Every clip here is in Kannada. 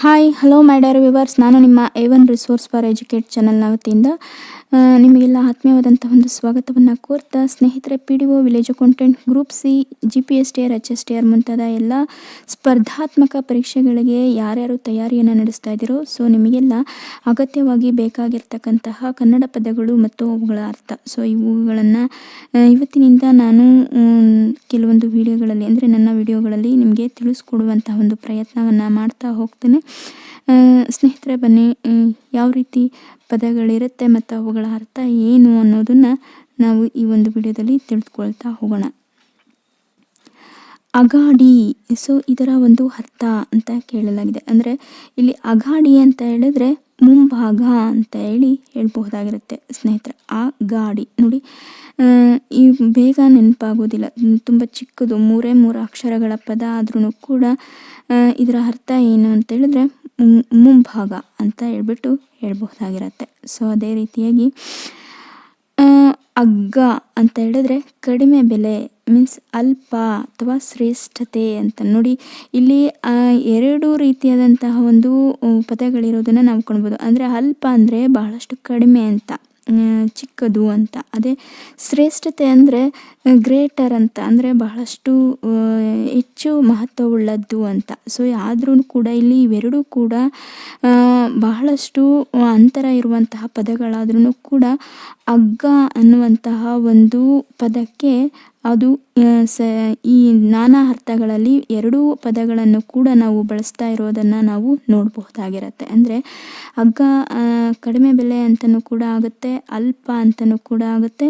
Hi hello my dear viewers ನಾನು ನಿಮ್ಮ A one resource for educate ಚಾನಲ್ನ ವತಿಯಿಂದ ನಿಮಗೆಲ್ಲ ಆತ್ಮೀಯವಾದಂಥ ಒಂದು ಸ್ವಾಗತವನ್ನು ಕೋರ್ತಾ ಸ್ನೇಹಿತರೆ P D O village accountant group C G P S T R H S T R ಮುಂತಾದ ಎಲ್ಲ ಸ್ಪರ್ಧಾತ್ಮಕ ಪರೀಕ್ಷೆಗಳಿಗೆ ಯಾರ್ಯಾರು ತಯಾರಿಯನ್ನು ನಡೆಸ್ತಾ ಇದ್ದೀರೋ ಸೊ ನಿಮಗೆಲ್ಲ ಅಗತ್ಯವಾಗಿ ಬೇಕಾಗಿರ್ತಕ್ಕಂತಹ ಕನ್ನಡ ಪದಗಳು ಮತ್ತು ಅವುಗಳ ಅರ್ಥ. ಸೊ ಇವುಗಳನ್ನು ಇವತ್ತಿನಿಂದ ನಾನು ಕೆಲವೊಂದು ವಿಡಿಯೋಗಳಲ್ಲಿ ಅಂದರೆ ನನ್ನ ವಿಡಿಯೋಗಳಲ್ಲಿ ನಿಮಗೆ ತಿಳಿಸ್ಕೊಡುವಂತಹ ಒಂದು ಪ್ರಯತ್ನವನ್ನು ಮಾಡ್ತಾ ಹೋಗ್ತೇನೆ. ಸ್ನೇಹಿತರೆ, ಬನ್ನಿ. ಯಾವ ರೀತಿ ಪದಗಳಿರುತ್ತೆ ಮತ್ತು ಅವುಗಳ ಅರ್ಥ ಏನು ಅನ್ನೋದನ್ನು ನಾವು ಈ ಒಂದು ವಿಡಿಯೋದಲ್ಲಿ ತಿಳಿದುಕೊಳ್ತಾ ಹೋಗೋಣ. ಅಗಾಡಿ, ಸೊ ಇದರ ಒಂದು ಅರ್ಥ ಅಂತ ಕೇಳಲಾಗಿದೆ. ಅಂದರೆ ಇಲ್ಲಿ ಅಗಾಡಿ ಅಂತ ಹೇಳಿದ್ರೆ ಮುಂಭಾಗ ಅಂತ ಹೇಳಿ ಹೇಳ್ಬಹುದಾಗಿರುತ್ತೆ ಸ್ನೇಹಿತರೆ. ಆ ಗಾಡಿ, ನೋಡಿ ಈ ಬೇಗ ನೆನಪಾಗೋದಿಲ್ಲ. ತುಂಬ ಚಿಕ್ಕದು, ಮೂರೇ ಮೂರು ಅಕ್ಷರಗಳ ಪದ ಆದ್ರೂ ಕೂಡ ಇದರ ಅರ್ಥ ಏನು ಅಂತ ಹೇಳಿದ್ರೆ ಮುಂಭಾಗ ಅಂತ ಹೇಳ್ಬಿಟ್ಟು ಹೇಳ್ಬಹುದಾಗಿರತ್ತೆ. ಸೊ, ಅದೇ ರೀತಿಯಾಗಿ ಅಗ್ಗ ಅಂತ ಹೇಳಿದ್ರೆ ಕಡಿಮೆ ಬೆಲೆ ಮೀನ್ಸ್ ಅಲ್ಪ ಅಥವಾ ಶ್ರೇಷ್ಠತೆ ಅಂತ ನೋಡಿ ಇಲ್ಲಿ ಎರಡು ರೀತಿಯಾದಂತಹ ಒಂದು ಪದಗಳಿರೋದನ್ನು ನಾವು ಕಾಣ್ಬೋದು. ಅಂದರೆ ಅಲ್ಪ ಅಂದರೆ ಬಹಳಷ್ಟು ಕಡಿಮೆ ಅಂತ ಚಿಕ್ಕದು ಅಂತ. ಅದೇ ಶ್ರೇಷ್ಠತೆ ಅಂದರೆ ಗ್ರೇಟರ್ ಅಂತ. ಅಂದರೆ ಬಹಳಷ್ಟು ಹೆಚ್ಚು ಮಹತ್ವವುಳ್ಳದ್ದು ಅಂತ. ಸೊ ಆದ್ರೂ ಕೂಡ ಇಲ್ಲಿ ಇವೆರಡೂ ಕೂಡ ಬಹಳಷ್ಟು ಅಂತರ ಇರುವಂತಹ ಪದಗಳಾದ್ರೂ ಕೂಡ ಅಗ್ಗ ಅನ್ನುವಂತಹ ಒಂದು ಪದಕ್ಕೆ ಅದು ಸ, ಈ ನಾನಾ ಅರ್ಥಗಳಲ್ಲಿ ಎರಡೂ ಪದಗಳನ್ನು ಕೂಡ ನಾವು ಬಳಸ್ತಾ ಇರೋದನ್ನು ನಾವು ನೋಡಬಹುದಾಗಿರುತ್ತೆ. ಅಂದರೆ ಹಗ್ಗ ಕಡಿಮೆ ಬೆಲೆ ಅಂತಲೂ ಕೂಡ ಆಗುತ್ತೆ, ಅಲ್ಪ ಅಂತಲೂ ಕೂಡ ಆಗುತ್ತೆ,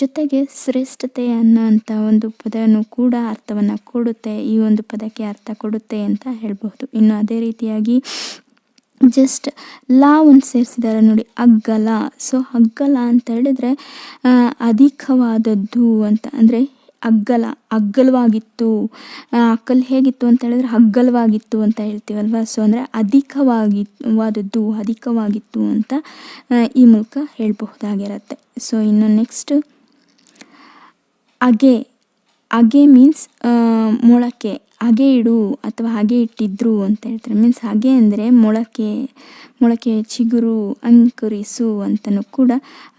ಜೊತೆಗೆ ಶ್ರೇಷ್ಠತೆ ಅನ್ನೋಂಥ ಒಂದು ಪದವನ್ನು ಕೂಡ ಅರ್ಥವನ್ನು ಕೊಡುತ್ತೆ, ಈ ಒಂದು ಪದಕ್ಕೆ ಅರ್ಥ ಕೊಡುತ್ತೆ ಅಂತ ಹೇಳಬಹುದು. ಇನ್ನು ಅದೇ ರೀತಿಯಾಗಿ ಜಸ್ಟ್ ಲಾ ಒಂದು ಸೇರಿಸಿದ್ದಾರೆ ನೋಡಿ, ಅಗ್ಗಲ. ಸೊ ಅಗ್ಗಲ ಅಂತ ಹೇಳಿದ್ರೆ ಅಧಿಕವಾದದ್ದು ಅಂತ. ಅಂದರೆ ಅಗ್ಗಲ, ಅಗ್ಗಲವಾಗಿತ್ತು. ಅಕ್ಕಲ್ ಹೇಗಿತ್ತು ಅಂತ ಹೇಳಿದ್ರೆ ಅಗ್ಗಲವಾಗಿತ್ತು ಅಂತ ಹೇಳ್ತೀವಲ್ವ? ಸೊ ಅಂದರೆ ಅಧಿಕವಾಗಿ ವಾದದ್ದು ಅಧಿಕವಾಗಿತ್ತು ಅಂತ ಈ ಮೂಲಕ ಹೇಳಬಹುದಾಗಿರತ್ತೆ. ಸೊ ಇನ್ನು ನೆಕ್ಸ್ಟ್ ಅಗೆ. ಅಗೆ ಮೀನ್ಸ್ ಮೊಳಕೆ. ಹಾಗೆ ಇಡು ಅಥವಾ ಹಾಗೆ ಇಟ್ಟಿದ್ರು ಅಂತ ಹೇಳ್ತಾರೆ. ಮೀನ್ಸ್ ಹಾಗೆ ಅಂದರೆ ಮೊಳಕೆ ಮೊಳಕೆ ಚಿಗುರು, ಅಂಕುರಿಸು ಅಂತಲೂ ಕೂಡ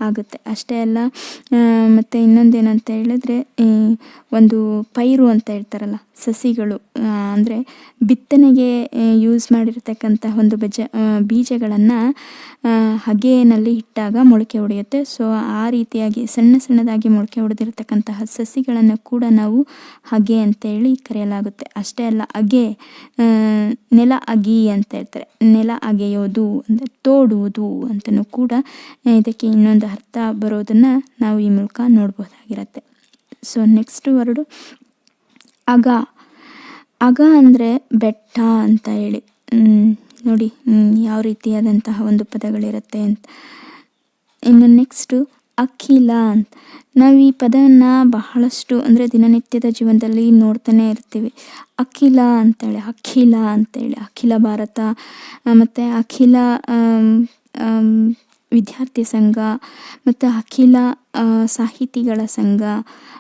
ಆಗುತ್ತೆ. ಅಷ್ಟೇ ಅಲ್ಲ ಮತ್ತು ಇನ್ನೊಂದೇನಂತ ಹೇಳಿದ್ರೆ ಒಂದು ಪೈರು ಅಂತ ಹೇಳ್ತಾರಲ್ಲ ಸಸಿಗಳು ಅಂದರೆ ಬಿತ್ತನೆಗೆ ಯೂಸ್ ಮಾಡಿರ್ತಕ್ಕಂಥ ಒಂದು ಬಜ ಬೀಜಗಳನ್ನು ಹಗೆಯಲ್ಲಿ ಇಟ್ಟಾಗ ಮೊಳಕೆ ಹೊಡೆಯುತ್ತೆ ಸೊ ಆ ರೀತಿಯಾಗಿ, ಸಣ್ಣ ಸಣ್ಣದಾಗಿ ಮೊಳಕೆ ಹೊಡೆದಿರತಕ್ಕಂತಹ ಸಸಿಗಳನ್ನು ಕೂಡ ನಾವು ಹಗೆ ಅಂತೇಳಿ ಕರೆಯಲಾಗುತ್ತೆ. ಅಷ್ಟೇ ಅಲ್ಲ ಹಗೆ ನೆಲ ಅಗಿ ಅಂತ ಹೇಳ್ತಾರೆ. ನೆಲ ಅಗೆಯೋದು, ಅಂದರೆ ತೋಡುವುದು ಅಂತಲೂ ಕೂಡ ಇದಕ್ಕೆ ಇನ್ನೊಂದು ಅರ್ಥ ಬರೋದನ್ನು ನಾವು ಈ ಮೂಲಕ ನೋಡ್ಬೋದಾಗಿರುತ್ತೆ. ಸೊ ನೆಕ್ಸ್ಟ್ ವರ್ಡು ಅಗ. ಅಗ ಅಂದರೆ ಬೆಟ್ಟ ಅಂತ ಹೇಳಿ. ನೋಡಿ ಯಾವ ರೀತಿಯಾದಂತಹ ಒಂದು ಪದಗಳಿರುತ್ತೆ ಅಂತ. ಇನ್ನು ನೆಕ್ಸ್ಟು ಅಖಿಲ ಅಂತ. ನಾವು ಈ ಪದವನ್ನು ಬಹಳಷ್ಟು ಅಂದರೆ ದಿನನಿತ್ಯದ ಜೀವನದಲ್ಲಿ ನೋಡ್ತಾನೆ ಇರ್ತೀವಿ. ಅಖಿಲ ಅಂತೇಳಿ ಅಖಿಲ ಅಂತೇಳಿ ಅಖಿಲ ಭಾರತ. ಮತ್ತು ಅಖಿಲ ವಿದ್ಯಾರ್ಥಿ ಸಂಘ, ಮತ್ತು ಅಖಿಲ ಸಾಹಿತಿಗಳ ಸಂಘ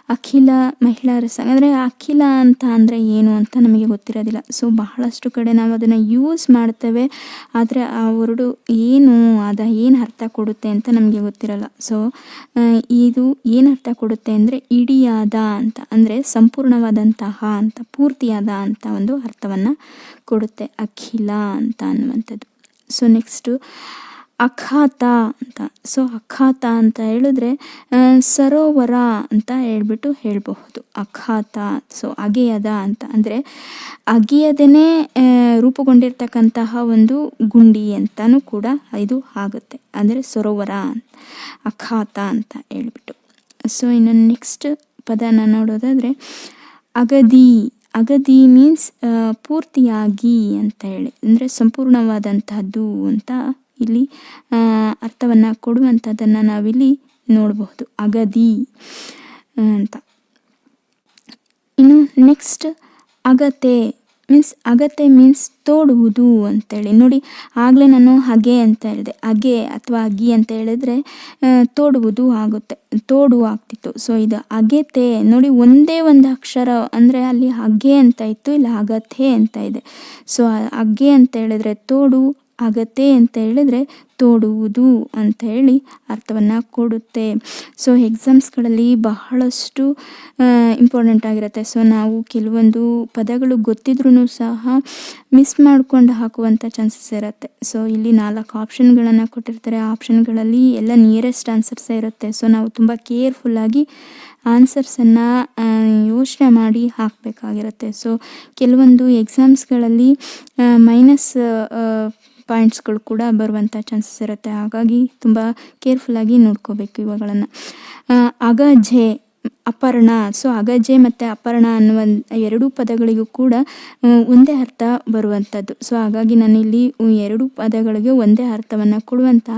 ಅಖಿಲ ಮಹಿಳೆಯರ ಸಂಘ ಅಂದರೆ ಅಖಿಲ ಅಂತ ಅಂದರೆ ಏನು ಅಂತ ನಮಗೆ ಗೊತ್ತಿರೋದಿಲ್ಲ. ಸೊ ಬಹಳಷ್ಟು ಕಡೆ ನಾವು ಅದನ್ನು ಯೂಸ್ ಮಾಡ್ತೇವೆ. ಆದರೆ ಆ ವರ್ಡು ಏನು, ಅದು ಏನು ಅರ್ಥ ಕೊಡುತ್ತೆ ಅಂತ ನಮಗೆ ಗೊತ್ತಿರಲ್ಲ. ಸೊ ಇದು ಏನು ಅರ್ಥ ಕೊಡುತ್ತೆ ಅಂದರೆ ಇಡಿಯಾದ ಅಂತ, ಅಂದರೆ ಸಂಪೂರ್ಣವಾದಂತಹ ಅಂತ, ಪೂರ್ತಿಯಾದ ಅಂತ ಒಂದು ಅರ್ಥವನ್ನು ಕೊಡುತ್ತೆ ಅಖಿಲ ಅಂತ ಅನ್ನುವಂಥದ್ದು. ಸೊ ನೆಕ್ಸ್ಟು ಅಖಾತ ಅಂತ. ಸೊ ಅಖಾತ ಅಂತ ಹೇಳಿದ್ರೆ ಸರೋವರ ಅಂತ ಹೇಳ್ಬಿಟ್ಟು ಹೇಳಬಹುದು. ಅಖಾತ ಸೊ ಅಗೆಯದ ಅಂತ. ಅಂದರೆ ಅಗೆಯದೇ ರೂಪುಗೊಂಡಿರ್ತಕ್ಕಂತಹ ಒಂದು ಗುಂಡಿ ಅಂತಲೂ ಕೂಡ ಇದು ಆಗುತ್ತೆ. ಅಂದರೆ, ಸರೋವರ ಅಖಾತ ಅಂತ ಹೇಳ್ಬಿಟ್ಟು. ಸೊ ಇನ್ನು ನೆಕ್ಸ್ಟ್ ಪದನ ನೋಡೋದಾದರೆ, ಅಗದಿ. ಅಗದಿ ಮೀನ್ಸ್ ಪೂರ್ತಿಯಾಗಿ ಅಂತ ಹೇಳಿ. ಅಂದರೆ, ಸಂಪೂರ್ಣವಾದಂತಹದ್ದು ಅಂತ ಇಲ್ಲಿ ಅರ್ಥವನ್ನು ಕೊಡುವಂಥದ್ದನ್ನು ನಾವಿಲ್ಲಿ ನೋಡಬಹುದು. ಅಗದಿ ಅಂತ. ಇನ್ನು ನೆಕ್ಸ್ಟ್ ಅಗತೆ ಮೀನ್ಸ್ ಅಗತೆ ಮೀನ್ಸ್ ತೋಡುವುದು ಅಂತೇಳಿ. ನೋಡಿ, ಆಗಲೇ ನಾನು ಹಗೆ ಅಂತ ಹೇಳಿದೆ. ಹಗೆ ಅಥವಾ ಅಗಿ ಅಂತ ಹೇಳಿದ್ರೆ ತೋಡುವುದು ಆಗುತ್ತೆ, ತೋಡು ಆಗ್ತಿತ್ತು. ಸೊ ಇದು ಅಗೆತೆ, ನೋಡಿ, ಒಂದೇ ಒಂದು ಅಕ್ಷರ ಅಂದರೆ ಅಲ್ಲಿ ಹಗೆ ಅಂತ ಇತ್ತು, ಇಲ್ಲ ಅಗತೆ ಅಂತ ಇದೆ. ಸೊ ಅಗ್ಗೆ ಅಂತ ಹೇಳಿದ್ರೆ ತೋಡು ಅಗತೆ ಅಂತ ಹೇಳಿದ್ರೆ ತೋಡುವುದು ಅಂತ ಹೇಳಿ ಅರ್ಥವನ್ನು ಕೊಡುತ್ತೆ. ಸೊ ಎಕ್ಸಾಮ್ಸ್ಗಳಲ್ಲಿ ಬಹಳಷ್ಟು ಇಂಪಾರ್ಟೆಂಟ್ ಆಗಿರುತ್ತೆ. ಸೊ ನಾವು ಕೆಲವೊಂದು ಪದಗಳು ಗೊತ್ತಿದ್ರೂ ಸಹ ಮಿಸ್ ಮಾಡ್ಕೊಂಡು ಹಾಕುವಂಥ ಚಾನ್ಸಸ್ ಇರುತ್ತೆ. ಸೊ ಇಲ್ಲಿ ನಾಲ್ಕು ಆಪ್ಷನ್ಗಳನ್ನು ಕೊಟ್ಟಿರ್ತಾರೆ. ಆಪ್ಷನ್ಗಳಲ್ಲಿ ಎಲ್ಲ ನಿಯರೆಸ್ಟ್ ಆನ್ಸರ್ಸೇ ಇರುತ್ತೆ. ಸೊ ನಾವು ತುಂಬ ಕೇರ್ಫುಲ್ಲಾಗಿ ಆನ್ಸರ್ಸನ್ನು ಯೋಚನೆ ಮಾಡಿ ಹಾಕಬೇಕಾಗಿರುತ್ತೆ. ಸೊ ಕೆಲವೊಂದು ಎಕ್ಸಾಮ್ಸ್ಗಳಲ್ಲಿ ಮೈನಸ್ ಪಾಯಿಂಟ್ಸ್ಗಳು ಕೂಡ ಬರುವಂಥ ಚಾನ್ಸಸ್ ಇರುತ್ತೆ. ಹಾಗಾಗಿ ತುಂಬ ಕೇರ್ಫುಲ್ಲಾಗಿ ನೋಡ್ಕೋಬೇಕು ಇವುಗಳನ್ನು ಅಗಜೆ ಅಪರ್ಣ. ಸೊ, ಅಗಜೆ ಮತ್ತು ಅಪರ್ಣ ಅನ್ನುವ ಎರಡೂ ಪದಗಳಿಗೂ ಕೂಡ ಒಂದೇ ಅರ್ಥ ಬರುವಂಥದ್ದು ಸೊ, ಹಾಗಾಗಿ ನಾನಿಲ್ಲಿ ಎರಡೂ ಪದಗಳಿಗೆ ಒಂದೇ ಅರ್ಥವನ್ನು ಕೊಡುವಂಥ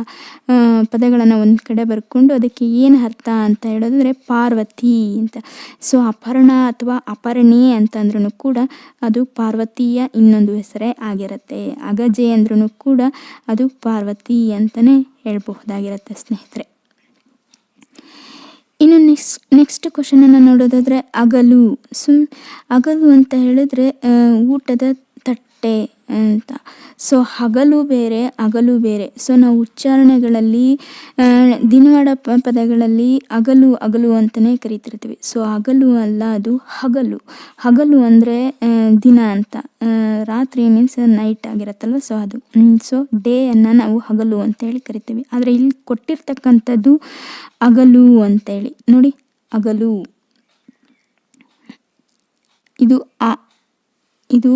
ಪದಗಳನ್ನು ಒಂದು ಕಡೆ ಬರ್ಕೊಂಡು ಅದಕ್ಕೆ ಏನು ಅರ್ಥ ಅಂತ ಹೇಳೋದ್ರೆ ಪಾರ್ವತಿ ಅಂತ. ಸೊ, ಅಪರ್ಣ ಅಥವಾ ಅಪರ್ಣಿ ಅಂತಂದ್ರೂ ಕೂಡ ಅದು ಪಾರ್ವತಿಯ ಇನ್ನೊಂದು ಹೆಸರೇ ಆಗಿರುತ್ತೆ. ಅಗಜೆ ಅಂದ್ರೂ ಕೂಡ ಅದು ಪಾರ್ವತಿ ಅಂತಲೇ ಹೇಳ್ಬಹುದಾಗಿರುತ್ತೆ, ಸ್ನೇಹಿತರೆ. ಇನ್ನು ನೆಕ್ಸ್ಟ್ ನೆಕ್ಸ್ಟ್ ಕ್ವಶನನ್ನು ನೋಡೋದಾದರೆ ಅಗಲು. ಸುಮ್ ಅಗಲು ಅಂತ ಹೇಳಿದ್ರೆ ಊಟದ ತಟ್ಟೆ ಅಂತ. ಸೊ ಹಗಲು ಬೇರೆ, ಅಗಲು ಬೇರೆ. ಸೊ ನಾವು ಉಚ್ಚಾರಣೆಗಳಲ್ಲಿ ದಿನವಾಡ ಪದಗಳಲ್ಲಿ ಅಗಲು ಅಗಲು ಅಂತಲೇ ಕರಿತಿರ್ತೀವಿ. ಸೊ ಹಗಲು ಅಲ್ಲ, ಅದು ಹಗಲು. ಹಗಲು ಅಂದರೆ ದಿನ ಅಂತ. ರಾತ್ರಿ ಮೀನ್ಸ್ ನೈಟ್ ಆಗಿರತ್ತಲ್ವ? ಸೊ ಅದು. ಸೊ ಡೇಯನ್ನು ನಾವು ಹಗಲು ಅಂತೇಳಿ ಕರಿತೀವಿ. ಆದರೆ ಇಲ್ಲಿ ಕೊಟ್ಟಿರ್ತಕ್ಕಂಥದ್ದು ಅಗಲು ಅಂತೇಳಿ. ನೋಡಿ, ಅಗಲು. ಇದು ಆ ಇದು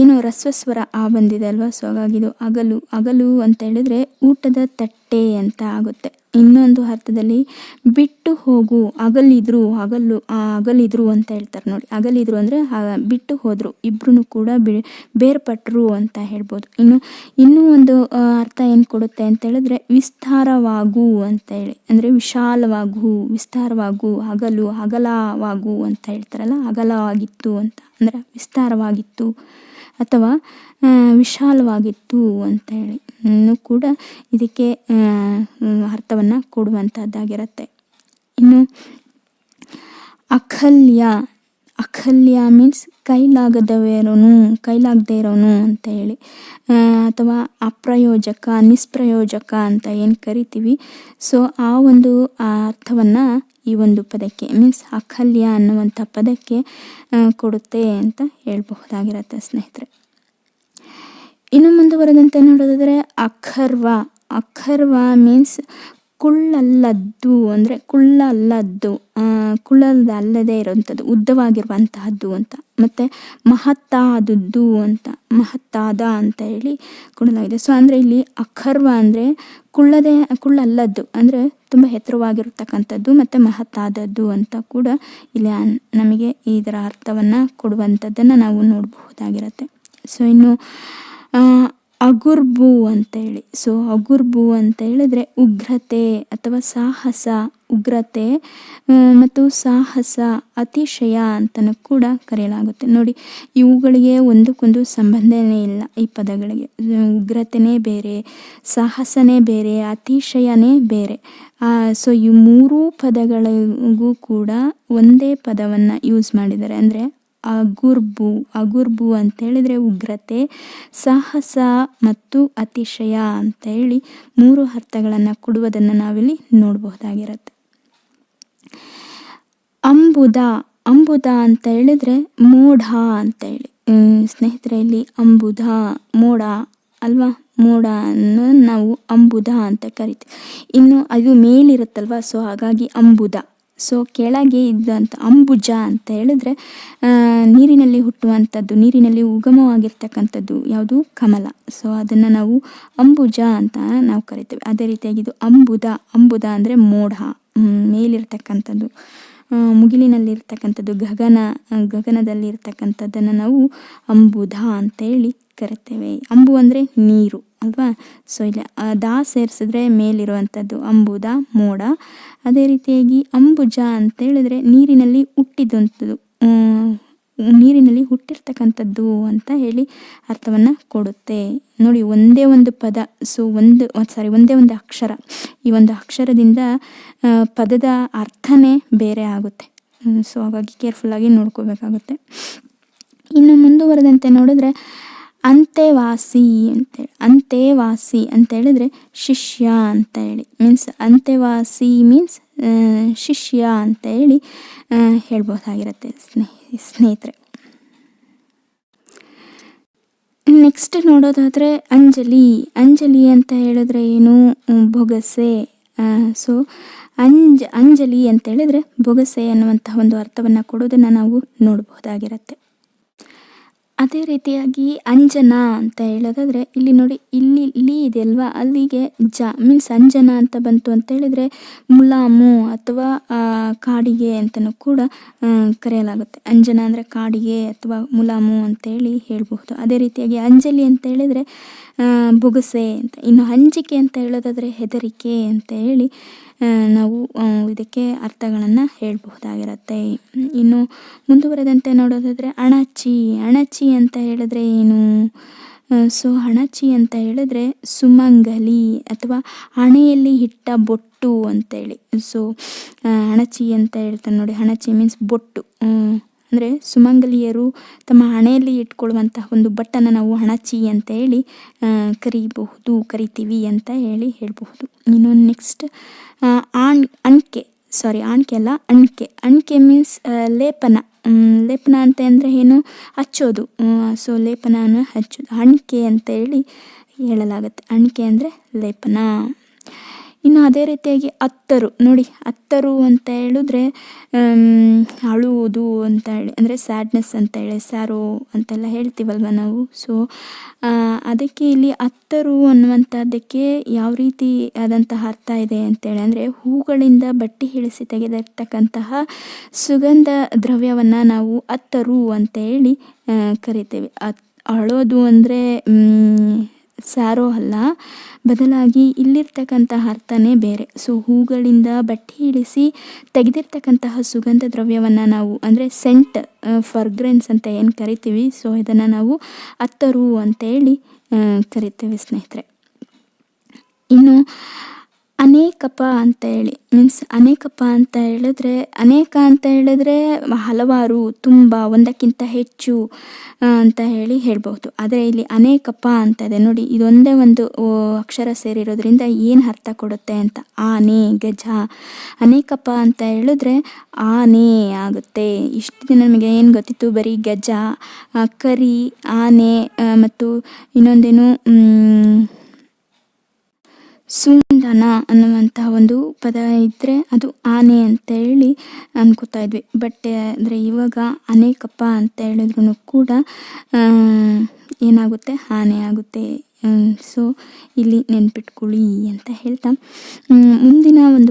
ಏನು ರಸ್ವಸ್ವರ ಆ ಬಂದಿದೆ ಅಲ್ವಾ? ಸೊ ಹಾಗಾಗಿ ಇದು ಅಗಲು ಅಗಲು ಅಂತ ಹೇಳಿದ್ರೆ ಊಟದ ತಟ್ಟೆ. ಅಂತ ಆಗುತ್ತೆ. ಇನ್ನೊಂದು ಅರ್ಥದಲ್ಲಿ ಬಿಟ್ಟು ಹೋಗು, ಅಗಲಿದ್ರು, ಅಗಲು ಅಗಲಿದ್ರು ಅಂತ ಹೇಳ್ತಾರೆ ನೋಡಿ. ಅಗಲಿದ್ರು ಅಂದರೆ ಬಿಟ್ಟು ಹೋದರು ಇಬ್ಬರೂ ಕೂಡ ಬೇರ್ಪಟ್ಟರು ಅಂತ ಹೇಳ್ಬೋದು. ಇನ್ನು, ಇನ್ನೂ ಒಂದು ಅರ್ಥ ಏನು ಕೊಡುತ್ತೆ ಅಂತ ಹೇಳಿದ್ರೆ, ವಿಸ್ತಾರವಾಗು ಅಂತ ಹೇಳಿ. ಅಂದರೆ ವಿಶಾಲವಾಗು, ವಿಸ್ತಾರವಾಗು, ಅಗಲು, ಅಗಲವಾಗು ಅಂತ ಹೇಳ್ತಾರಲ್ಲ ಅಗಲವಾಗಿತ್ತು ಅಂತ. ಅಂದರೆ ವಿಸ್ತಾರವಾಗಿತ್ತು. ಅಥವಾ ವಿಶಾಲವಾಗಿತ್ತು ಅಂತ ಹೇಳಿ. ಇನ್ನೂ ಕೂಡ ಇದಕ್ಕೆ ಅರ್ಥವನ್ನು ಕೊಡುವಂಥದ್ದಾಗಿರುತ್ತೆ ಇನ್ನು, ಅಖಲ್ಯ ಅಖಲ್ಯ ಮೀನ್ಸ್ ಕೈಲಾಗದವನು ಕೈಲಾಗದೇ ಇರೋನು ಅಂತ ಹೇಳಿ. ಅಥವಾ ಅಪ್ರಯೋಜಕ ನಿಸ್ಪ್ರಯೋಜಕ ಅಂತ ಏನು ಕರಿತೀವಿ? ಸೊ ಆ ಒಂದು ಅರ್ಥವನ್ನು ಈ ಒಂದು ಪದಕ್ಕೆ ಮೀನ್ಸ್ ಅಖಲ್ಯ ಅನ್ನುವಂಥ ಪದಕ್ಕೆ ಕೊಡುತ್ತೆ ಅಂತ ಹೇಳಬಹುದಾಗಿರತ್ತೆ ಸ್ನೇಹಿತರೆ. ಇನ್ನು ಮುಂದುವರೆದಂತೆ ನೋಡೋದಾದರೆ ಅಖರ್ವ. ಅಖರ್ವ ಮೀನ್ಸ್ ಕುಳ್ಳಲ್ಲದ್ದು ಅಂದರೆ ಕುಳ್ಳಲ್ಲದ್ದು ಕುಳ್ಳಲ್ಲದೇ ಇರುವಂಥದ್ದು, ಉದ್ದವಾಗಿರುವಂತಹದ್ದು ಅಂತ. ಮತ್ತು ಮಹತ್ತಾದದ್ದು ಅಂತ, ಮಹತ್ತಾದ ಅಂತ ಹೇಳಿ ಕೊಡಲಾಗಿದೆ. ಸೊ ಅಂದರೆ ಇಲ್ಲಿ ಅಖರ್ವ ಅಂದರೆ ಕುಳ್ಳದೇ, ಕುಳ್ಳಲ್ಲದ್ದು ಅಂದರೆ ತುಂಬ ಎತ್ತರವಾಗಿರ್ತಕ್ಕಂಥದ್ದು ಮತ್ತು ಮಹತ್ತಾದದ್ದು ಅಂತ ಕೂಡ ಇಲ್ಲಿ ನಮಗೆ ಇದರ ಅರ್ಥವನ್ನು ಕೊಡುವಂಥದ್ದನ್ನು ನಾವು ನೋಡಬಹುದಾಗಿರುತ್ತೆ. ಸೊ ಇನ್ನು ಅಗುರ್ಬು ಅಂತ ಹೇಳಿ ಸೊ ಅಗುರ್ಬು ಅಂತ ಹೇಳಿದ್ರೆ ಉಗ್ರತೆ ಅಥವಾ ಸಾಹಸ, ಉಗ್ರತೆ ಮತ್ತು ಸಾಹಸ, ಅತಿಶಯ ಅಂತಲೂ ಕೂಡ ಕರೆಯಲಾಗುತ್ತೆ. ನೋಡಿ, ಇವುಗಳಿಗೆ ಒಂದಕ್ಕೊಂದು ಸಂಬಂಧನೇ ಇಲ್ಲ ಈ ಪದಗಳಿಗೆ. ಉಗ್ರತೆನೇ ಬೇರೆ, ಸಾಹಸನೇ ಬೇರೆ, ಅತಿಶಯನೇ ಬೇರೆ. ಸೊ ಈ ಮೂರೂ ಪದಗಳಿಗೂ ಕೂಡ ಒಂದೇ ಪದವನ್ನು ಯೂಸ್ ಮಾಡಿದ್ದಾರೆ. ಅಂದರೆ ಅಗುರ್ಬು ಅಗುರ್ಬು ಅಂತ ಹೇಳಿದ್ರೆ ಉಗ್ರತೆ ಸಾಹಸ ಮತ್ತು ಅತಿಶಯ ಅಂತ ಹೇಳಿ ಮೂರು ಅರ್ಥಗಳನ್ನು ಕೊಡುವುದನ್ನು ನಾವಿಲ್ಲಿ ನೋಡಬಹುದಾಗಿರುತ್ತೆ. ಅಂಬುದ ಅಂಬುದ ಅಂತ ಹೇಳಿದ್ರೆ ಮೋಢ ಅಂತ ಹೇಳಿ ಹ್ಮ್, ಸ್ನೇಹಿತರೆ ಇಲ್ಲಿ ಅಂಬುದ ಮೋಡ ಅಲ್ವಾ? ಮೋಡ ಅನ್ನೋ ನಾವು ಅಂಬುದ ಅಂತ ಕರಿತೀವಿ. ಇನ್ನು ಅದು ಮೇಲಿರುತ್ತಲ್ವ? ಸೊ ಹಾಗಾಗಿ ಅಂಬುದ. ಸೊ ಕೆಳಗೆ ಇದ್ದಂಥ ಅಂಬುಜ ಅಂತ ಹೇಳಿದ್ರೆ ನೀರಿನಲ್ಲಿ ಹುಟ್ಟುವಂಥದ್ದು, ನೀರಿನಲ್ಲಿ ಉಗಮವಾಗಿರ್ತಕ್ಕಂಥದ್ದು ಯಾವುದು? ಕಮಲ. ಸೊ ಅದನ್ನು ನಾವು ಅಂಬುಜ ಅಂತ ನಾವು ಕರಿತೇವೆ. ಅದೇ ರೀತಿಯಾಗಿ ಇದು ಅಂಬುದ. ಅಂಬುದ ಅಂದರೆ ಮೋಡ. ಮೇಲಿರ್ತಕ್ಕಂಥದ್ದು. ಮುಗಿಲಿನಲ್ಲಿರ್ತಕ್ಕಂಥದ್ದು, ಗಗನ, ಗಗನದಲ್ಲಿರ್ತಕ್ಕಂಥದ್ದನ್ನು ನಾವು ಅಂಬುಧ ಅಂತೇಳಿ ಕರಿತೇವೆ. ಅಂಬು ಅಂದರೆ ನೀರು. ಅಲ್ವಾ? ಸೊ ಇಲ್ಲಿ ದಾ ಸೇರಿಸಿದ್ರೆ ಮೇಲಿರುವಂಥದ್ದು ಅಂಬುದ ಮೋಡ. ಅದೇ ರೀತಿಯಾಗಿ ಅಂಬುಜ ಅಂತ ಹೇಳಿದ್ರೆ ನೀರಿನಲ್ಲಿ ಹುಟ್ಟಿದಂಥದ್ದು ನೀರಿನಲ್ಲಿ ಹುಟ್ಟಿರ್ತಕ್ಕಂಥದ್ದು ಅಂತ ಹೇಳಿ ಅರ್ಥವನ್ನು ಕೊಡುತ್ತೆ. ನೋಡಿ, ಒಂದೇ ಒಂದು ಪದ ಸೊ ಒಂದು ಸಾರಿ ಒಂದೇ ಒಂದು ಅಕ್ಷರ. ಈ ಒಂದು ಅಕ್ಷರದಿಂದ ಪದದ ಅರ್ಥನೇ ಬೇರೆ ಆಗುತ್ತೆ. ಸೊ ಹಾಗಾಗಿ ಕೇರ್ಫುಲ್ಲಾಗಿ ನೋಡ್ಕೋಬೇಕಾಗುತ್ತೆ. ಇನ್ನು ಮುಂದುವರೆದಂತೆ ನೋಡಿದ್ರೆ ಅಂತೆವಾಸಿ ಅಂತೇಳಿ ಅಂತೆವಾಸಿ ಅಂತ ಹೇಳಿದ್ರೆ ಶಿಷ್ಯ ಅಂತ ಹೇಳಿ ಮೀನ್ಸ್ ಅಂತೆವಾಸಿ ಮೀನ್ಸ್ ಶಿಷ್ಯ ಅಂತ ಹೇಳಿ ಹೇಳ್ಬೋದಾಗಿರುತ್ತೆ ಸ್ನೇಹಿ, ಸ್ನೇಹಿತರೆ. ನೆಕ್ಸ್ಟ್ ನೋಡೋದಾದರೆ ಅಂಜಲಿ. ಅಂಜಲಿ ಅಂತ ಹೇಳಿದ್ರೆ ಏನು? ಬೊಗಸೆ. ಸೊ ಅಂಜ, ಅಂಜಲಿ ಅಂತ ಹೇಳಿದ್ರೆ ಬೊಗಸೆ ಅನ್ನುವಂತಹ ಒಂದು ಅರ್ಥವನ್ನು ಕೊಡೋದನ್ನು ನಾವು ನೋಡಬಹುದಾಗಿರುತ್ತೆ ಅದೇ ರೀತಿಯಾಗಿ ಅಂಜನ ಅಂತ ಹೇಳೋದಾದರೆ, ಇಲ್ಲಿ ನೋಡಿ, ಇಲ್ಲಿ ಲಿ ಇದೆಯಲ್ವಾ ಅಲ್ಲಿಗೆ ಜ ಮೀನ್ಸ್ ಅಂಜನ ಅಂತ ಬಂತು ಅಂತ ಹೇಳಿದರೆ, ಮುಲಾಮು ಅಥವಾ ಕಾಡಿಗೆ ಅಂತಲೂ ಕೂಡ ಕರೆಯಲಾಗುತ್ತೆ. ಅಂಜನ ಅಂದರೆ ಕಾಡಿಗೆ ಅಥವಾ ಮುಲಾಮು ಅಂತೇಳಿ ಹೇಳಬಹುದು. ಅದೇ ರೀತಿಯಾಗಿ ಅಂಜಲಿ ಅಂತ ಹೇಳಿದರೆ ಬುಗಸೆ ಅಂತ. ಇನ್ನು ಹಂಚಿಕೆ ಅಂತ ಹೇಳೋದಾದರೆ ಹೆದರಿಕೆ ಅಂತ ಹೇಳಿ ನಾವು ಇದಕ್ಕೆ ಅರ್ಥಗಳನ್ನು ಹೇಳಬಹುದಾಗಿರುತ್ತೆ. ಇನ್ನು ಮುಂದುವರೆದಂತೆ ನೋಡೋದಾದರೆ ಅಣಚಿ ಅಣಚಿ ಅಂತ ಹೇಳಿದ್ರೆ ಏನು? ಸೊ ಹಣಚಿ ಅಂತ ಹೇಳಿದ್ರೆ ಸುಮಂಗಲಿ ಅಥವಾ ಹಣೆಯಲ್ಲಿ ಇಟ್ಟ ಬೊಟ್ಟು ಅಂತೇಳಿ. ಸೊ ಅಣಚಿ ಅಂತ ಹೇಳ್ತಾರೆ ನೋಡಿ. ಹಣಚಿ ಮೀನ್ಸ್ ಬೊಟ್ಟು. ಅಂದರೆ ಸುಮಂಗಲಿಯರು ತಮ್ಮ ಹಣೆಯಲ್ಲಿ ಇಟ್ಕೊಳ್ಳುವಂತಹ ಒಂದು ಬಟ್ಟನ್ನು ನಾವು ಹಣಚಿ ಅಂತ ಹೇಳಿ ಕರೀಬಹುದು, ಕರಿತೀವಿ ಅಂತ ಹೇಳಿ ಹೇಳಬಹುದು. ಇನ್ನು ನೆಕ್ಸ್ಟ್ ಆಣ್, ಅಣಿಕೆ ಸಾರಿ ಆಣ್ಕೆ ಅಲ್ಲ, ಅಣಿಕೆ. ಅಣ್ಕೆ ಮೀನ್ಸ್ ಲೇಪನ. ಲೇಪನ ಅಂತ ಅಂದರೆ ಏನು? ಹಚ್ಚೋದು. ಸೊ ಲೇಪನ ಅನ್ನೋ ಹಚ್ಚೋದು. ಅಣಿಕೆ ಅಂತ ಹೇಳಿ ಹೇಳಲಾಗುತ್ತೆ. ಅಣಿಕೆ ಅಂದರೆ ಲೇಪನ. ಇನ್ನು ಅದೇ ರೀತಿಯಾಗಿ ಅತ್ತರು. ನೋಡಿ, ಅತ್ತರು ಅಂತ ಹೇಳಿದ್ರೆ ಅಳುವುದು ಅಂತ ಹೇಳಿ, ಅಂದರೆ ಸ್ಯಾಡ್ನೆಸ್ ಅಂತ ಹೇಳಿ, ಸ್ಯಾರೋ ಅಂತೆಲ್ಲ ಹೇಳ್ತೀವಲ್ವ ನಾವು? ಸೊ ಅದಕ್ಕೆ ಇಲ್ಲಿ ಅತ್ತರು ಅನ್ನುವಂಥದ್ದಕ್ಕೆ ಯಾವ ರೀತಿ ಆದಂತಹ ಅರ್ಥ ಇದೆ ಅಂತೇಳಿ ಅಂದರೆ ಹೂಗಳಿಂದ ಬಟ್ಟೆ ಇಳಿಸಿ ತೆಗೆದಿರ್ತಕ್ಕಂತಹ ಸುಗಂಧ ದ್ರವ್ಯವನ್ನು ನಾವು ಅತ್ತರು ಅಂತ ಹೇಳಿ ಕರಿತೇವೆ. ಅತ್ ಅಳೋದು ಅಂದರೆ ಸ್ಯಾರೋ ಅಲ್ಲ ಬದಲಾಗಿ ಇಲ್ಲಿರ್ತಕ್ಕಂತಹ ಅರ್ಥನೇ ಬೇರೆ. ಸೊ ಹೂಗಳಿಂದ ಬಟ್ಟೆ ಇಳಿಸಿ ತೆಗೆದಿರ್ತಕ್ಕಂತಹ ಸುಗಂಧ ದ್ರವ್ಯವನ್ನು ನಾವು, ಅಂದರೆ ಸೆಂಟ್ ಫರ್ಗ್ರೆನ್ಸ್ ಅಂತ ಏನು ಕರಿತೀವಿ ಸೊ ಇದನ್ನು ನಾವು ಅತ್ತರು ಅಂತೇಳಿ ಕರಿತೀವಿ ಸ್ನೇಹಿತರೆ. ಇನ್ನು ಅನೇಕಪ ಅಂತ ಹೇಳಿ. ಮೀನ್ಸ್ ಅನೇಕಪ ಅಂತ ಹೇಳಿದ್ರೆ, ಅನೇಕ ಅಂತ ಹೇಳಿದ್ರೆ ಹಲವಾರು, ತುಂಬ ಒಂದಕ್ಕಿಂತ ಹೆಚ್ಚು ಅಂತ ಹೇಳಿ ಹೇಳ್ಬಹುದು. ಆದರೆ ಇಲ್ಲಿ ಅನೇಕಪ ಅಂತ ಇದೆ. ನೋಡಿ, ಇದೊಂದೇ ಒಂದು ಅಕ್ಷರ ಸೇರಿರೋದ್ರಿಂದ ಏನು ಅರ್ಥ ಕೊಡುತ್ತೆ ಅಂತ. ಆನೆ ಗಜ ಅನೇಕಪ ಅಂತ ಹೇಳಿದ್ರೆ ಆನೆ ಆಗುತ್ತೆ. ಇಷ್ಟು ದಿನ ನಮಗೆ ಏನು ಗೊತ್ತಿತ್ತು? ಬರೀ ಗಜ ಕರಿ ಆನೆ ಮತ್ತು ಇನ್ನೊಂದೇನು ಸುಂದನ ಅನ್ನುವಂತಹ ಒಂದು ಪದ ಇದ್ದರೆ ಅದು ಆನೆ ಅಂತ ಹೇಳಿ ಅನ್ಕೋತಾ ಇದ್ವಿ. ಬಟ್ ಅಂದರೆ ಇವಾಗ ಅನೇಕಪ್ಪ ಅಂತ ಹೇಳಿದ್ರು ಕೂಡ ಏನಾಗುತ್ತೆ? ಆನೆ ಆಗುತ್ತೆ. ಸೊ ಇಲ್ಲಿ ನೆನ್ಪಿಟ್ಕೊಳ್ಳಿ ಅಂತ ಹೇಳ್ತಾ ಮ್, ಮುಂದಿನ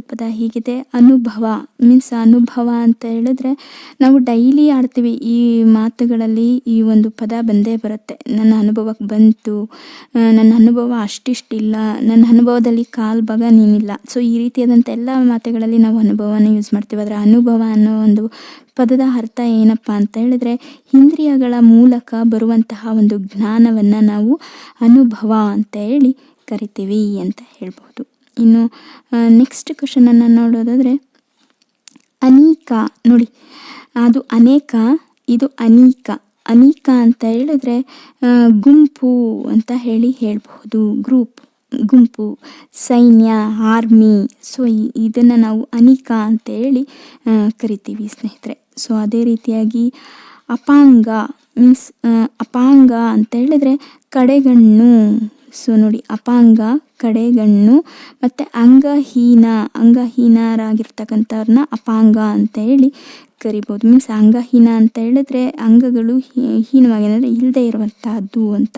ಒಂದು ಪದ ಹೀಗಿದೆ. ಅನುಭವ ಮೀನ್ಸ್ ಅನುಭವ ಅಂತ ಹೇಳಿದ್ರೆ ನಾವು ಡೈಲಿ ಆಡ್ತೀವಿ. ಈ ಮಾತುಗಳಲ್ಲಿ ಈ ಒಂದು ಪದ ಬಂದೇ ಬರುತ್ತೆ. ನನ್ನ ಅನುಭವಕ್ಕೆ ಬಂತು. ನನ್ನ ಅನುಭವ ಅಷ್ಟಿಷ್ಟಿಲ್ಲ. ನನ್ನ ಅನುಭವದಲ್ಲಿ ಕಾಲು ಭಾಗ ನೀನಿಲ್ಲ. ಸೊ ಈ ರೀತಿಯಾದಂಥ ಎಲ್ಲ ಮಾತುಗಳಲ್ಲಿ ನಾವು ಅನುಭವನ ಯೂಸ್ ಮಾಡ್ತೀವಿ. ಅದರ ಅನುಭವ ಅನ್ನೋ ಒಂದು ಪದದ ಅರ್ಥ ಏನಪ್ಪ ಅಂತ ಹೇಳಿದ್ರೆ ಇಂದ್ರಿಯಗಳ ಮೂಲಕ ಬರುವಂತಹ ಒಂದು ಜ್ಞಾನವನ್ನು ನಾವು ಅನುಭವ ಅಂತ ಹೇಳಿ ಕರಿತೀವಿ ಅಂತ ಹೇಳ್ಬೋದು. ಇನ್ನು ನೆಕ್ಸ್ಟ್ ಕ್ವಶನನ್ನು ನೋಡೋದಾದರೆ, ಅನೇಕ, ನೋಡಿ, ಅದು ಅನೇಕ, ಇದು ಅನೀಕ. ಅನೀಕ ಅಂತ ಹೇಳಿದ್ರೆ ಗುಂಪು ಅಂತ ಹೇಳಿ ಹೇಳಬಹುದು ಗ್ರೂಪ್ ಗುಂಪು, ಸೈನ್ಯ ಆರ್ಮಿ ಸೊ ಇದನ್ನು ನಾವು ಅನಿಕ ಅಂತ ಹೇಳಿ ಕರಿತೀವಿ ಸ್ನೇಹಿತರೆ. ಸೊ ಅದೇ ರೀತಿಯಾಗಿ ಅಪಾಂಗ ಮೀನ್ಸ್ ಅಪಾಂಗ ಅಂತ ಹೇಳಿದ್ರೆ ಕಡೆಗಣ್ಣು. ಸೊ ನೋಡಿ, ಅಪಾಂಗ, ಕಡೆಗಣ್ಣು ಮತ್ತು ಅಂಗಹೀನ ಅಂಗಹೀನರಾಗಿರ್ತಕ್ಕಂಥವ್ರನ್ನ ಅಪಾಂಗ ಅಂತ ಹೇಳಿ ಕರಿಬೋದು. ಮೀನ್ಸ್ ಅಂಗಹೀನ ಅಂತ ಹೇಳಿದ್ರೆ ಅಂಗಗಳು ಹೀನವಾಗಿ ಅಂದರೆ ಇಲ್ಲದೆ ಇರುವಂತಹದ್ದು ಅಂತ.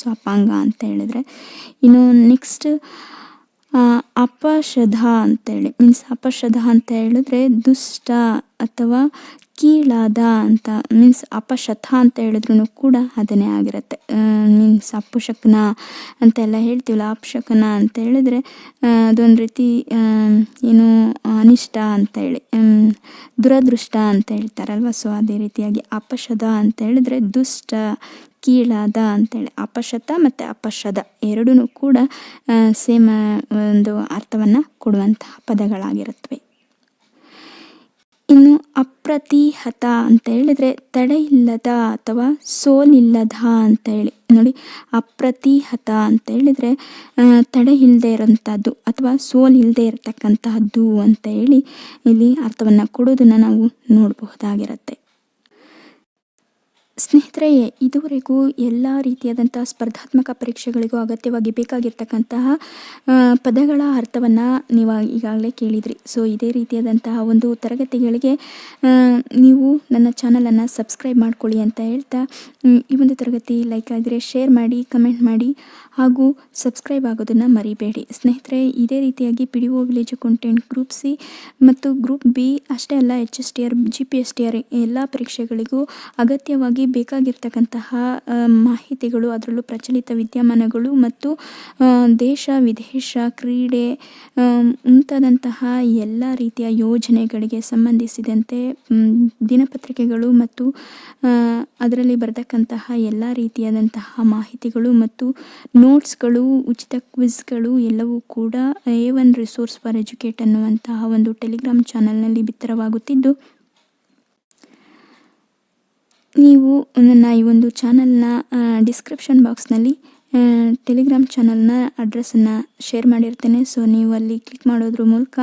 ಸೊ ಅಪಾಂಗ ಅಂತ ಹೇಳಿದ್ರೆ. ಇನ್ನು ನೆಕ್ಸ್ಟ್ ಅಪಶಧ ಅಂತೇಳಿ ಮೀನ್ಸ್ ಅಪಶಧ ಅಂತ ಹೇಳಿದ್ರೆ ದುಷ್ಟ ಅಥವಾ ಕೀಳಾದ ಅಂತ ಮೀನ್ಸ್ ಅಪಶತ ಅಂತ ಹೇಳಿದ್ರೂ ಕೂಡ ಅದನ್ನೇ ಆಗಿರುತ್ತೆ. ಮೀನ್ಸ್ ಅಪಶಕುನ ಅಂತೆಲ್ಲ ಹೇಳ್ತೀವಲ್ಲ, ಅಪಶಕನ ಅಂತ ಹೇಳಿದ್ರೆ ಅದೊಂದು ರೀತಿ ಏನು, ಅನಿಷ್ಟ ಅಂತ ಹೇಳಿ ದುರದೃಷ್ಟ ಅಂತ ಹೇಳ್ತಾರಲ್ವ. ಸೊ ಅದೇ ರೀತಿಯಾಗಿ ಅಪಶದ ಅಂತ ಹೇಳಿದ್ರೆ ದುಷ್ಟ, ಕೀಳಾದ ಅಂತೇಳಿ ಅಪಶತ ಮತ್ತು ಅಪಶದ ಎರಡೂ ಕೂಡ ಸೇಮ್ ಒಂದು ಅರ್ಥವನ್ನು ಕೊಡುವಂತಹ ಪದಗಳಾಗಿರುತ್ತವೆ ಇನ್ನು ಅಪ್ರತಿಹತ ಅಂತ ಹೇಳಿದ್ರೆ ತಡೆಯಿಲ್ಲದ ಅಥವಾ ಸೋಲಿಲ್ಲದ ಅಂತ ಹೇಳಿ. ನೋಡಿ, ಅಪ್ರತಿಹತ ಅಂತ ಹೇಳಿದ್ರೆ ತಡೆ ಇಲ್ಲದೆ ಇರೋಂಥದ್ದು ಅಥವಾ ಸೋಲಿಲ್ಲದೆ ಇರತಕ್ಕಂತಹದ್ದು ಅಂತ ಹೇಳಿ ಇಲ್ಲಿ ಅರ್ಥವನ್ನು ಕೊಡೋದನ್ನು ನಾವು ನೋಡಬಹುದಾಗಿರುತ್ತೆ. ಸ್ನೇಹಿತರೆ, ಇದುವರೆಗೂ ಎಲ್ಲ ರೀತಿಯಾದಂಥ ಸ್ಪರ್ಧಾತ್ಮಕ ಪರೀಕ್ಷೆಗಳಿಗೂ ಅಗತ್ಯವಾಗಿ ಬೇಕಾಗಿರ್ತಕ್ಕಂತಹ ಪದಗಳ ಅರ್ಥವನ್ನು ನೀವು ಈಗಾಗಲೇ ಕೇಳಿದ್ರಿ. ಸೊ ಇದೇ ರೀತಿಯಾದಂತಹ ಒಂದು ತರಗತಿಗಳಿಗೆ ನೀವು ನನ್ನ ಚಾನಲನ್ನು ಸಬ್ಸ್ಕ್ರೈಬ್ ಮಾಡ್ಕೊಳ್ಳಿ ಅಂತ ಹೇಳ್ತಾ, ಈ ಒಂದು ತರಗತಿ ಲೈಕ್ ಆದರೆ ಶೇರ್ ಮಾಡಿ ಕಮೆಂಟ್ ಮಾಡಿ ಹಾಗೂ ಸಬ್ಸ್ಕ್ರೈಬ್ ಆಗೋದನ್ನು ಮರಿಬೇಡಿ. ಸ್ನೇಹಿತರೆ, ಇದೇ ರೀತಿಯಾಗಿ P D O village accountant group C ಮತ್ತು ಗ್ರೂಪ್ ಬಿ ಅಷ್ಟೇ ಅಲ್ಲ H S T R G P S T R ಎಲ್ಲ ಪರೀಕ್ಷೆಗಳಿಗೂ ಅಗತ್ಯವಾಗಿ ಬೇಕಾಗಿರ್ತಕ್ಕಂತಹ ಮಾಹಿತಿಗಳು, ಅದರಲ್ಲೂ ಪ್ರಚಲಿತ ವಿದ್ಯಮಾನಗಳು ಮತ್ತು ದೇಶ, ವಿದೇಶ, ಕ್ರೀಡೆ ಮುಂತಾದಂತಹ ಎಲ್ಲ ರೀತಿಯ ಯೋಜನೆಗಳಿಗೆ ಸಂಬಂಧಿಸಿದಂತೆ ದಿನಪತ್ರಿಕೆಗಳು ಮತ್ತು ಅದರಲ್ಲಿ ಬರತಕ್ಕಂತಹ ಎಲ್ಲ ರೀತಿಯಾದಂತಹ ಮಾಹಿತಿಗಳು ಮತ್ತು ನೋಟ್ಸ್ಗಳು ಉಚಿತ ಕ್ವಿಝ್ಗಳು ಎಲ್ಲವೂ ಕೂಡ A one resource for educate ಅನ್ನುವಂತಹ ಒಂದು ಟೆಲಿಗ್ರಾಮ್ ಚಾನಲ್ನಲ್ಲಿ ಬಿತ್ತರವಾಗುತ್ತಿದ್ದು, ನೀವು ನನ್ನ ಈ ಒಂದು ಚಾನಲ್ನ ಡಿಸ್ಕ್ರಿಪ್ಷನ್ ಬಾಕ್ಸ್ನಲ್ಲಿ ಟೆಲಿಗ್ರಾಮ್ ಚಾನಲ್ನ ಅಡ್ರೆಸ್ಸನ್ನು ಶೇರ್ ಮಾಡಿರ್ತೇನೆ. ಸೊ ನೀವು ಅಲ್ಲಿ ಕ್ಲಿಕ್ ಮಾಡೋದ್ರ ಮೂಲಕ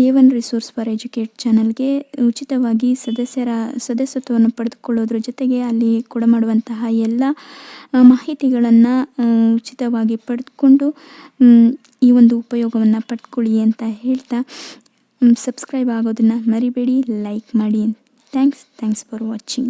A one resource for educate ಚಾನಲ್ಗೆ ಉಚಿತವಾಗಿ ಸದಸ್ಯರ ಸದಸ್ಯತ್ವವನ್ನು ಪಡೆದುಕೊಳ್ಳೋದ್ರ ಜೊತೆಗೆ ಅಲ್ಲಿ ಕೊಡಮಾಡುವಂತಹ ಎಲ್ಲ ಮಾಹಿತಿಗಳನ್ನು ಉಚಿತವಾಗಿ ಪಡೆದುಕೊಂಡು ಈ ಒಂದು ಉಪಯೋಗವನ್ನು ಪಡ್ಕೊಳ್ಳಿ ಅಂತ ಹೇಳ್ತಾ ಸಬ್ಸ್ಕ್ರೈಬ್ ಆಗೋದನ್ನು ಮರಿಬೇಡಿ ಲೈಕ್ ಮಾಡಿ ಥ್ಯಾಂಕ್ಸ್ ಥ್ಯಾಂಕ್ಸ್ ಫಾರ್ watching.